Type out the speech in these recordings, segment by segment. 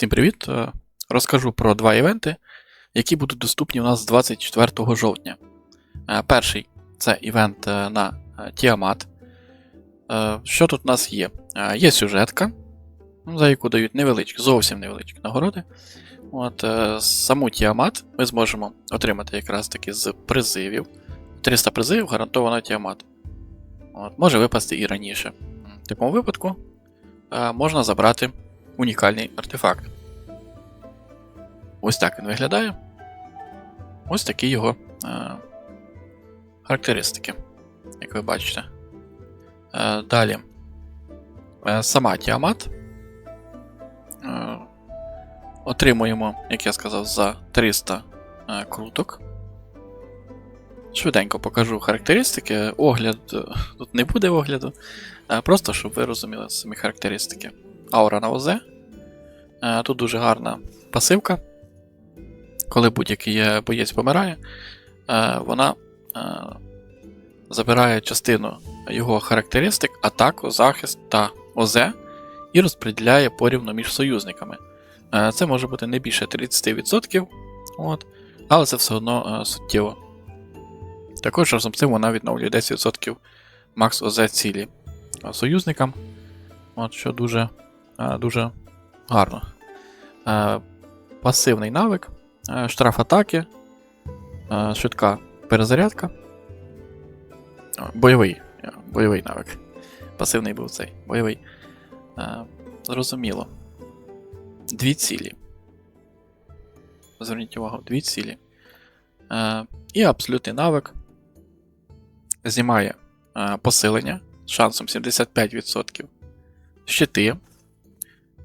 Всім привіт! Е, Розкажу про два івенти, які будуть доступні у нас з 24 жовтня. Е, Перший це івент е, на Тіамат. Що тут у нас є? Є сюжетка, ну, за яку дають невеличкі, зовсім невеличкі нагороди. От, Саму Тіамат ми зможемо отримати якраз таки з призивів. 300 призивів гарантовано Тіамат. От, Може випасти і раніше. В такому випадку можна забрати унікальний артефакт. Ось так він виглядає. Ось такі його е, характеристики, як ви бачите. Е, далі. Е, сама Тіамат. Е, отримуємо, як я сказав, за 300 е, круток. Швиденько покажу характеристики. Огляд е, тут не буде огляду. Е, просто щоб ви розуміли самі характеристики. Аура на ОЗ. Е, Тут дуже гарна пасивка. Коли будь-який боєць помирає, е, вона е, забирає частину його характеристик, атаку, захист та ОЗ і розподіляє порівну між союзниками. Е, Це може бути не більше 30%, от, але це все одно суттєво. Також разом з цим вона відновлює 10% макс ОЗ цілі союзникам, от, що дуже, дуже гарно. Пасивний навик, штраф атаки, е, швидка перезарядка. Бойовий. е, Бойовий навик. Пасивний був цей. Бойовий. Е, Зрозуміло. Дві цілі. Зверніть увагу, дві цілі. Е, І абсолютний навик. Знімає е, посилення з шансом 75%. Щити.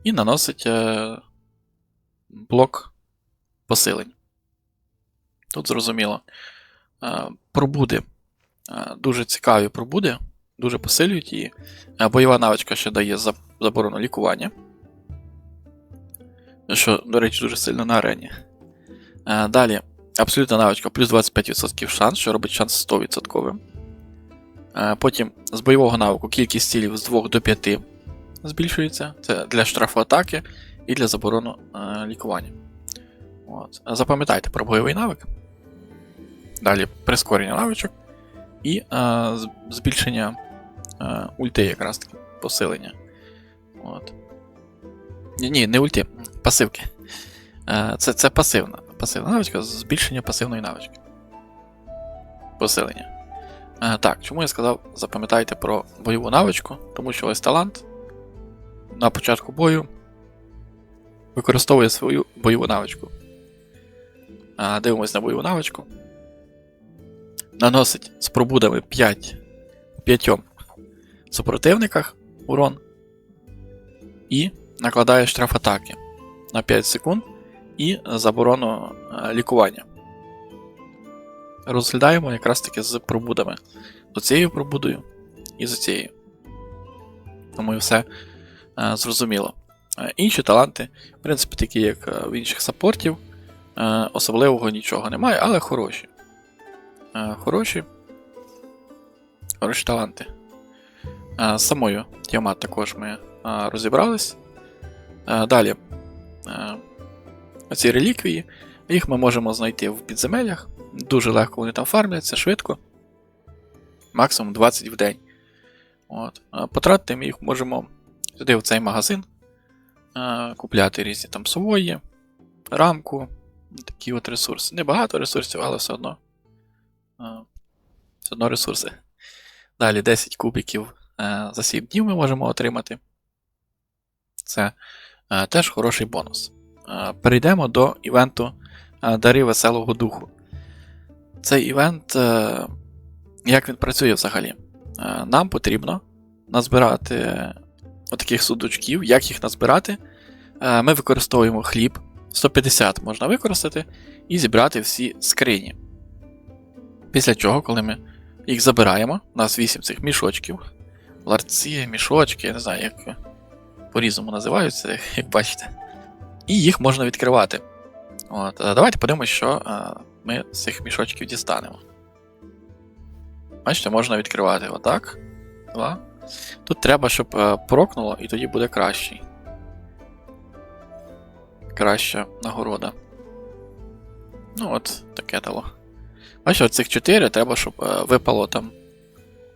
І наносить е, блок посилень. Тут зрозуміло. Е, Пробуди. Е, Дуже цікаві пробуди, дуже посилюють її. Е, Бойова навичка ще дає заборону лікування. Що, до речі, дуже сильно на арені. Далі, абсолютна навичка плюс 25% шанс, що робить шанс 100%. Е, Потім з бойового навику кількість цілів з 2 до 5 збільшується. Це для штрафу атаки і для заборону лікування. От. Запам'ятайте про бойовий навик. Далі прискорення навичок і е, збільшення е, ульти, якраз таки посилення. От. Ні, не ульти, пасивки. Е, це, це пасивна. Пасивна навичка, збільшення пасивної навички. Посилення. Е, так, чому я сказав, запам'ятайте про бойову навичку, тому що ось талант на початку бою використовує свою бойову навичку. Дивимось на бойову навичку. Наносить з пробудами 5 5 супротивниках урон. І накладає штраф атаки на 5 секунд і заборону е, лікування. Розглядаємо якраз таки з пробудами. З цією пробудою і з цією. Тому все е, зрозуміло. Е, Інші таланти, в принципі, такі, як в інших саппортів, особливого нічого немає, але хороші. Е, Хороші. Хороші таланти. Е, З самою Тіамат також ми е, розібрались. Е, Далі. е, Оці реліквії. Їх ми можемо знайти в підземеллях. Дуже легко вони там фармляться, швидко. Максимум 20 в день. От. Е, Потратити ми їх можемо сюди в цей магазин. е, Купляти різні там сової, рамку, такі от ресурси. Небагато ресурсів, але все одно. Все одно ресурси. Далі 10 кубиків е, за 7 днів ми можемо отримати. Це е, теж хороший бонус. Е, Перейдемо до івенту Дари Веселого Духу. Цей івент, як він працює взагалі? Нам потрібно назбирати отаких сундучків. Як їх назбирати? Ми використовуємо хліб, 150 можна використати, і зібрати всі скрині. Після чого, коли ми їх забираємо, у нас 8 цих мішочків, ларці, мішочки, я не знаю, як по-різному називаються, як бачите. І їх можна відкривати. От, е, Давайте подивимося, що е, ми з цих мішочків дістанемо. Бачите, можна відкривати отак. Два. Тут треба, щоб е, прокнуло, і тоді буде кращий. Краща нагорода. Ну, от, таке дало. Бачиш, цих 4 треба, щоб е, випало там.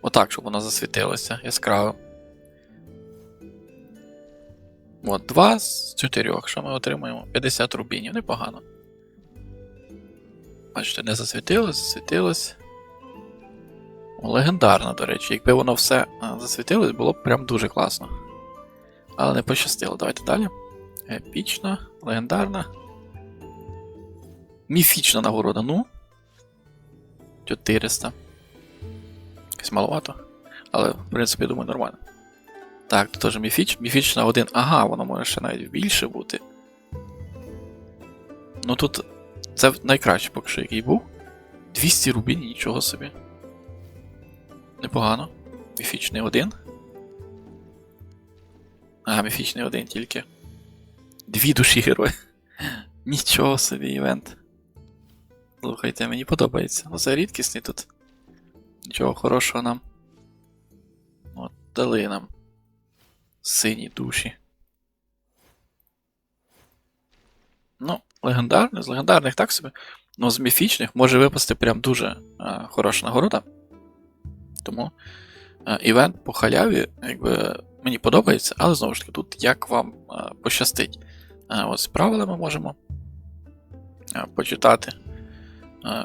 Отак, щоб воно засвітилося яскраво. От, 2 з 4. Що ми отримуємо? 50 рубінів, непогано. Бачите, не засвітилось, засвітилось. Легендарно, до речі. Якби воно все засвітилось, було б прям дуже класно. Але не пощастило. Давайте далі. Епічна, легендарна. Міфічна нагорода, ну. 400. Якось маловато. Але, в принципі, думаю, нормально. Так, тут теж міфіч. Міфічна один. Ага, воно може ще навіть більше бути. Ну тут. Це найкраще поки що, який був. 200 рубінів, нічого собі. Непогано. Міфічний один. А, міфічний один тільки. Дві душі герої. Нічого собі івент. Слухайте, мені подобається. Ну, це рідкісний тут. Нічого хорошого нам. От, дали нам. Сині душі. Ну, легендарний, з легендарних так собі. Ну, з міфічних може випасти прям дуже а, хороша нагорода. Тому а, івент по халяві, якби мені подобається, але знову ж таки, тут як вам а, пощастить. А, ось правила ми можемо почитати.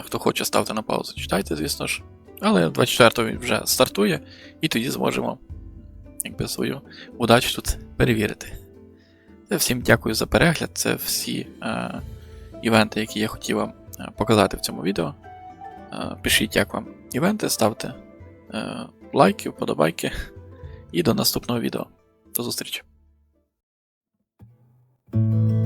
Хто хоче ставте на паузу, читайте, звісно ж. Але 24-го він вже стартує, і тоді зможемо якби, свою удачу тут перевірити. Це всім дякую за перегляд. Це всі е, івенти, які я хотів вам е, показати в цьому відео. Е, пишіть, як вам івенти, ставте е, лайки, вподобайки. І до наступного відео. До зустрічі! Thank you.